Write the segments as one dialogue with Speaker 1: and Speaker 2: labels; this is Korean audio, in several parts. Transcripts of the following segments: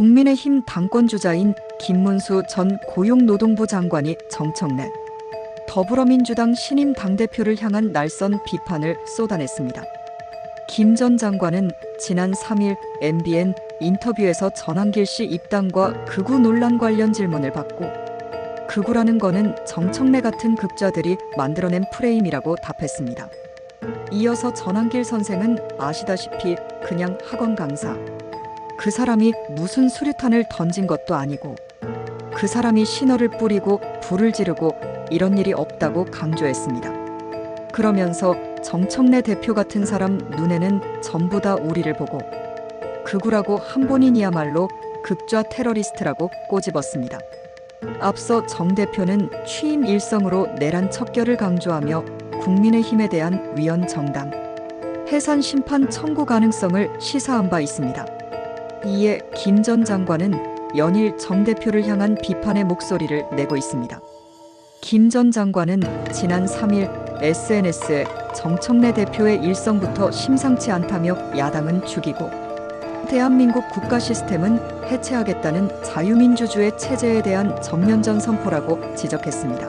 Speaker 1: 국민의힘 당권주자인 김문수 전 고용노동부 장관이 정청래 더불어민주당 신임 당대표를 향한 날선 비판을 쏟아냈습니다. 김 전 장관은 지난 3일 MBN 인터뷰에서 전한길 씨 입당과 극우 논란 관련 질문을 받고 극우라는 거는 정청래 같은 극좌들이 만들어낸 프레임이라고 답했습니다. 이어서 전한길 선생은 아시다시피 그냥 학원 강사. 그 사람이 무슨 수류탄을 던진 것도 아니고 그 사람이 신호를 뿌리고 불을 지르고 이런 일이 없다고 강조했습니다. 그러면서 정청래 대표 같은 사람 눈에는 전부 다 우리를 보고 극우라고 한 본인이야말로 극좌 테러리스트라고 꼬집었습니다. 앞서 정 대표는 취임 일성으로 내란 척결을 강조하며 국민의힘에 대한 위헌 정당, 해산 심판 청구 가능성을 시사한 바 있습니다. 이에 김 전 장관은 연일 정 대표를 향한 비판의 목소리를 내고 있습니다. 김 전 장관은 지난 3일 SNS에 정청래 대표의 일성부터 심상치 않다며 야당은 죽이고 대한민국 국가 시스템은 해체하겠다는 자유민주주의 체제에 대한 전면전 선포라고 지적했습니다.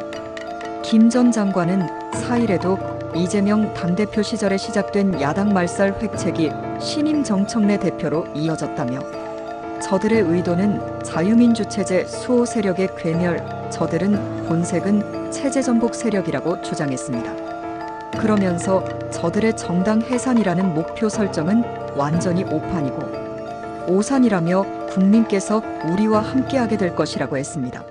Speaker 1: 김 전 장관은 4일에도 이재명 당대표 시절에 시작된 야당 말살 획책이 신임 정청래 대표로 이어졌다며 저들의 의도는 자유민주 체제 수호 세력의 괴멸, 저들은 본색은 체제 전복 세력이라고 주장했습니다. 그러면서 저들의 정당 해산이라는 목표 설정은 완전히 오판이고 오산이라며 국민께서 우리와 함께하게 될 것이라고 했습니다.